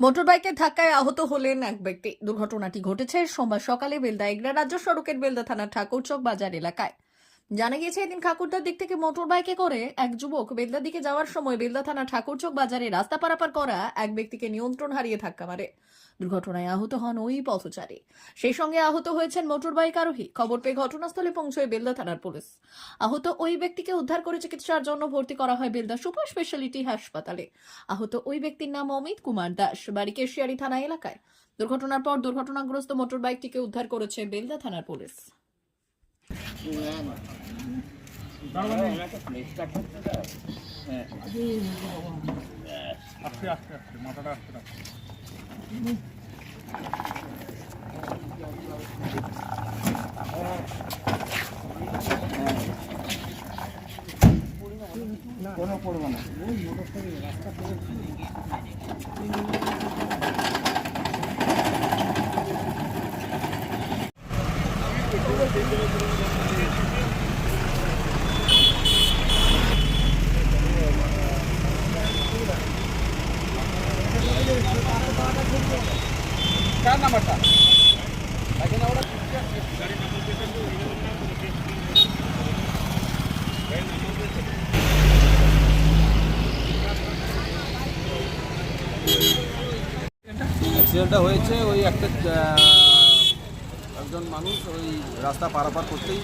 মোটরবাইকের ধাক্কায় আহত হলেন এক ব্যক্তি। দুর্ঘটনাটি ঘটেছে সোমবার সকালে বেলদা এগরা রাজ্য সড়কের বেলদা থানার ঠাকুরচক বাজার এলাকায়। জানা গিয়েছে, এদিন ঠাকুরদার দিক থেকে মোটরবাইকে করে এক যুবক বেলদার দিকে যাওয়ার সময় বেলদা থানা ঠাকুরচক বাজারে রাস্তা পারাপার করা এক ব্যক্তিকে নিয়ন্ত্রণ হারিয়ে ধাক্কা মারে। দুর্ঘটনায় আহত হন ওই পথচারী। সেই সঙ্গে আহত হয়েছেন মোটর বাইক আরোহী। খবর পেয়ে ঘটনাস্থলে পৌঁছয় বেলদা থানার পুলিশ। আহত ওই ব্যক্তিকে উদ্ধার করে চিকিৎসার জন্য ভর্তি করা হয় বেলদা সুপার স্পেশালিটি হাসপাতালে। আহত ওই ব্যক্তির নাম অমিত কুমার দাস। বাড়ি কেশিয়ারি থানা এলাকায়। দুর্ঘটনার পর দুর্ঘটনাগ্রস্ত মোটর বাইকটিকে উদ্ধার করেছে বেলদা থানার পুলিশ। আস্তে আস্তে আস্তে মাথাটা আস্তে রাখো কার নাম্বারটা। অ্যাক্সিডেন্টটা হয়েছে ওই একটা একজন মানুষ ওই রাস্তা পারাপার করতেই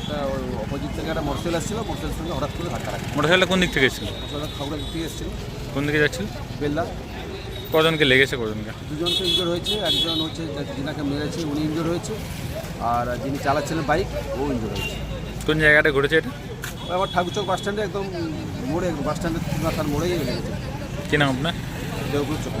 একটা ওই অপোজিট থেকে একটা মোটরসাইকেল আসছিল মোটরসাইকেলের সঙ্গে হঠাৎ করে ধাক্কা রাখে মোটরসাইকেলটা কোন দিক থেকে এসেছিল? মোটরসাইকেল খাগড়া দিক থেকে এসেছিল। কোন দিকে যাচ্ছিল? বেলদা। কজনকে লেগেছে কজনকে? দুজনকে ইনজোর হয়েছে একজন হচ্ছে যিনাকে মেরেছে উনি ইনজোর হয়েছে আর যিনি চালাচ্ছিলেন বাইক ও ইনজোর হয়েছে। কোন জায়গাটা ঘটেছে এটা? ওই আবার ঠাকুরচক বাস স্ট্যান্ডে একদম মোড়ে বাস স্ট্যান্ডের মাথার মোড়েই লেগেছে। কি নাম আপনার? দেওগুলো চোখে